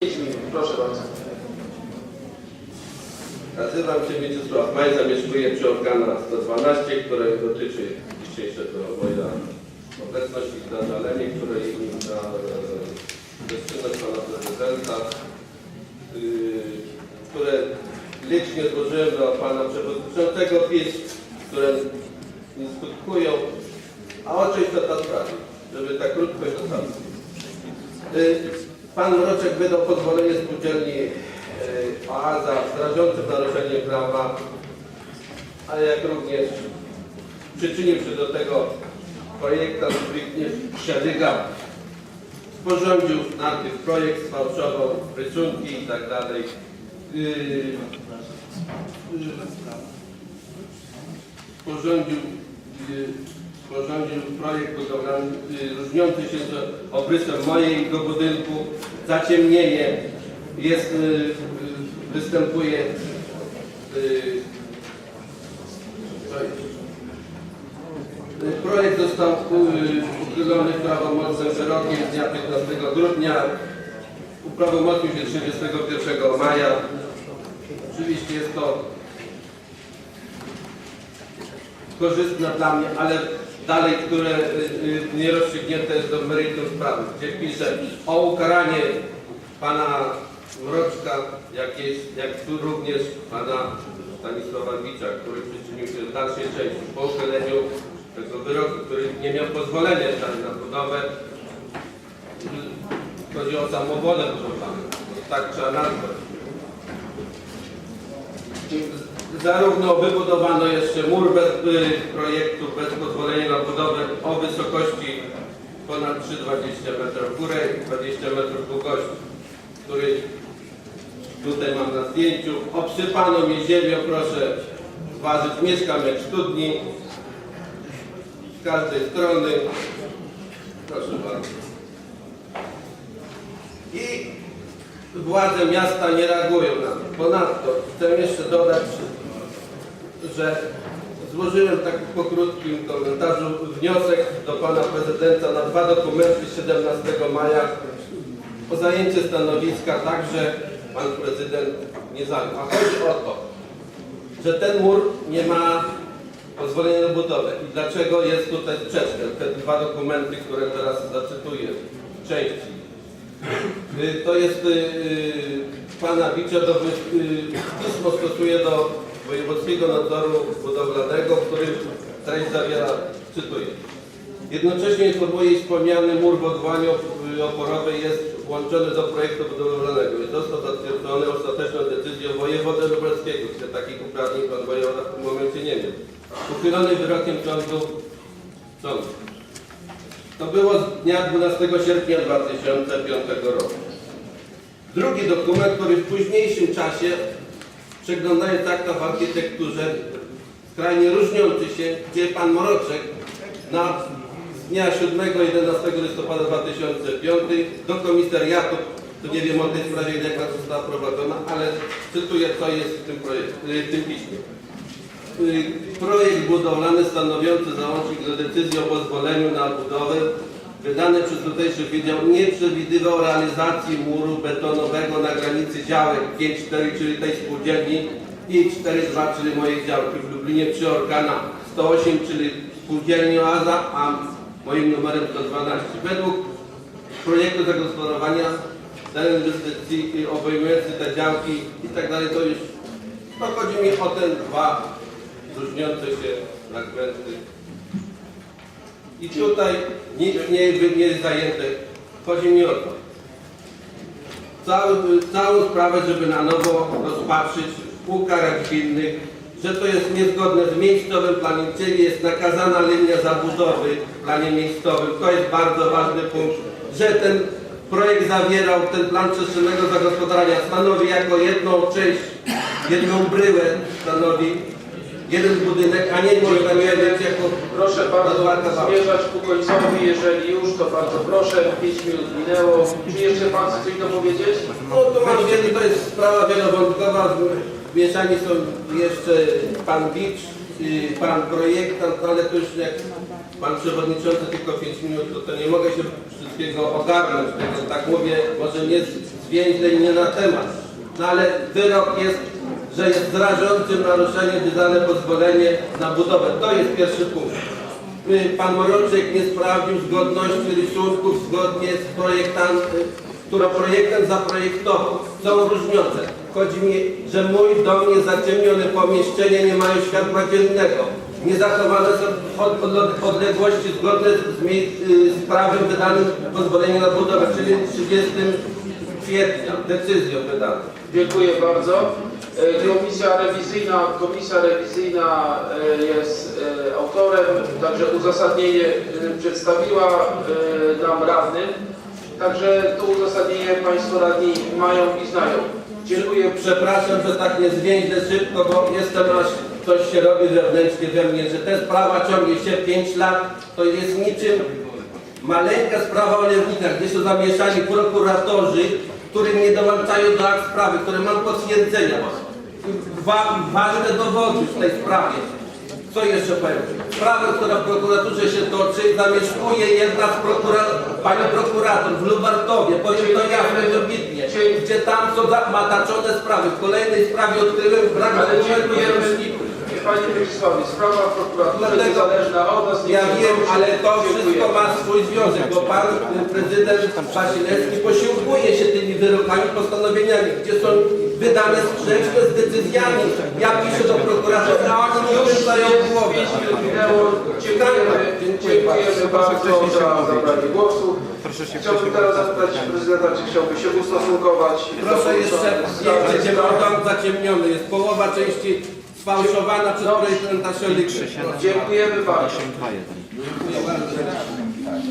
5 minut, proszę bardzo. Nazywam się Mieczysław Maj, zamieszkuję przy organa 112, które dotyczy dzisiejszego moja obecność i zażalenie, które na e, bezczynność pana prezydenta, yy, które licznie złożyłem do pana przewodniczącego PiS, które nie skutkują, a o czymś to ta sprawa, żeby tak krótko i to samo. Pan Mroczek wydał pozwolenie spółdzielni y, Oaza rażącym naruszeniem prawa, ale jak również przyczynił się do tego projektant Zbigniew Siadyga. Sporządził najpierw projekt, sfałszował rysunki i tak dalej. Y, y, Sporządził y, sporządził projekt budowlany y, różniący się z obrysem mojego budynku. Zaciemnienie jest, y, y, występuje Projekt został uchylony prawomocnym wyrokiem z dnia 15 grudnia. Uprawomocnił się 31 maja. Oczywiście jest to korzystna dla mnie, ale dalej, które y, y, nie rozstrzygnięte jest do meritum sprawy, gdzie pisze o ukaranie pana Mroczka, jak, jest, jak tu również pana Stanisława Bicza, który przyczynił się do dalszej części po uchyleniu tego wyroku, który nie miał pozwolenia na, budowę. Chodzi o samowolę, proszę pana. Tak trzeba nazwać. Zarówno wybudowano jeszcze mur bez y, projektu, bez pozwolenia na budowę o wysokości ponad 3,20 metrów w górę i 20 metrów długości, który tutaj mam na zdjęciu. Obsypano mnie ziemią, proszę zważyć, mieszkam jak studni z każdej strony. Proszę bardzo. I władze miasta nie reagują na to. Ponadto chcę jeszcze dodać, że złożyłem tak po krótkim komentarzu wniosek do pana prezydenta na dwa dokumenty 17 maja o zajęcie stanowiska, także pan prezydent nie zajął. A chodzi o to, że ten mur nie ma pozwolenia na budowę. I dlaczego jest tutaj sprzeczne? Te dwa dokumenty, które teraz zacytuję w części. Y, To jest y, y, pana Bicza do, pismo stosuje do Wojewódzkiego Nadzoru Budowlanego, w którym treść zawiera, cytuję. Jednocześnie informuje, iż wspomniany mur w odwołaniu oporowej jest włączony do projektu budowlanego i został zatwierdzony ostateczną decyzją wojewody lubelskiego, gdzie takich uprawnień pan wojewoda w tym momencie nie miał. Uchylony wyrokiem sądu, sądu. To było z dnia 12 sierpnia 2005 roku. Drugi dokument, który w późniejszym czasie, przeglądając akta w architekturze, skrajnie różniący się, gdzie pan Moroczek na dnia 7-11 listopada 2005 do komisariatu, tu nie wiem o tej sprawie, jak ona została prowadzona, ale cytuję, co jest w tym, projekcie, w tym piśmie. Y, Projekt budowlany stanowiący załącznik do decyzji o pozwoleniu na budowę wydany przez tutejszy wydział nie przewidywał realizacji muru betonowego na granicy działek 5-4, czyli tej spółdzielni i 4-2, czyli mojej działki w Lublinie przy Organa 108, czyli spółdzielni Oaza, a moim numerem 112. Według projektu zagospodarowania teren inwestycji obejmujący te działki i tak dalej, to już no chodzi mi o te dwa różniące się fragmenty. I tutaj nic nie, nie jest zajęte. Chodzi mi o to. Cały, całą sprawę, żeby na nowo rozpatrzyć, ukarać winnych, że to jest niezgodne z miejscowym planem, czyli jest nakazana linia zabudowy w planie miejscowym. To jest bardzo ważny punkt, że ten projekt zawierał ten plan przestrzennego zagospodarowania, stanowi jako jedną część, jedną bryłę stanowi jeden budynek, a nie mieć jako Proszę baza. zmierzać ku końcowi, jeżeli już, to bardzo proszę, 5 minut minęło. Czy jeszcze Pan chce coś dopowiedzieć? No to mam wiele, to jest sprawa wielowątkowa. Mieszani są jeszcze pan Bicz, y, pan projektant, ale to już jak pan przewodniczący tylko 5 minut, to, to nie mogę się wszystkiego ogarnąć, tego tak mówię, może nie zwięźle i nie na temat. No ale wyrok jest, że jest rażącym naruszeniem wydane pozwolenie na budowę. To jest pierwszy punkt. Pan Moroczek nie sprawdził zgodności rysunków zgodnie z projektant, y, które projektant zaprojektował. Są różnice. Chodzi mi, że mój dom jest zaciemniony, pomieszczenia nie mają światła dziennego. Nie zachowane są od- od- odległości zgodne z, mie- y, z prawem wydanym pozwolenia na budowę, czyli 30 kwietnia decyzją wydaną. Dziękuję bardzo. E, Komisja rewizyjna, komisja rewizyjna e, jest e, autorem, także uzasadnienie przedstawiła nam radny. Także to uzasadnienie Państwo radni mają i znają. Dziękuję. Przepraszam, że tak nie zwięźle szybko, bo jestem aż coś się robi wewnętrznie we mnie, że ta sprawa ciągnie się 5 lat, to jest niczym maleńka sprawa o Lewnikach, gdzie są zamieszani prokuratorzy, którym nie dołączają do akt sprawy, które mam potwierdzenia. Ważne dowody w tej sprawie. Co jeszcze powiem? Sprawę, która w prokuraturze się toczy, zamieszkuje jedna z prokurator, pani prokurator w Lubartowie, powiem to jasno i dobitnie, gdzie tam są zamataczone sprawy. W kolejnej sprawie odkryłem brak Ale dokumentów dziękujemy. roczników. Panie Mieczysławie, sprawa prokuratury Dlatego- niezależna od nas. Ja wiem, ale to wszystko ma swój związek, bo pan y, prezydent Wasilewski posiłkuje się tymi wyrokami, postanowieniami, gdzie są wydane sprzeczne z decyzjami. Ja piszę do prokuratora. Pięć minut minęło. Dziękujemy, dziękujemy bardzo za zabranie głosu. Chciałbym teraz zapytać prezydenta, czy chciałby się ustosunkować. Proszę jeszcze mam dom zaciemniony. Jest połowa części sfałszowana przez prezydenta Szolikry. Dziękujemy bardzo. 2-1.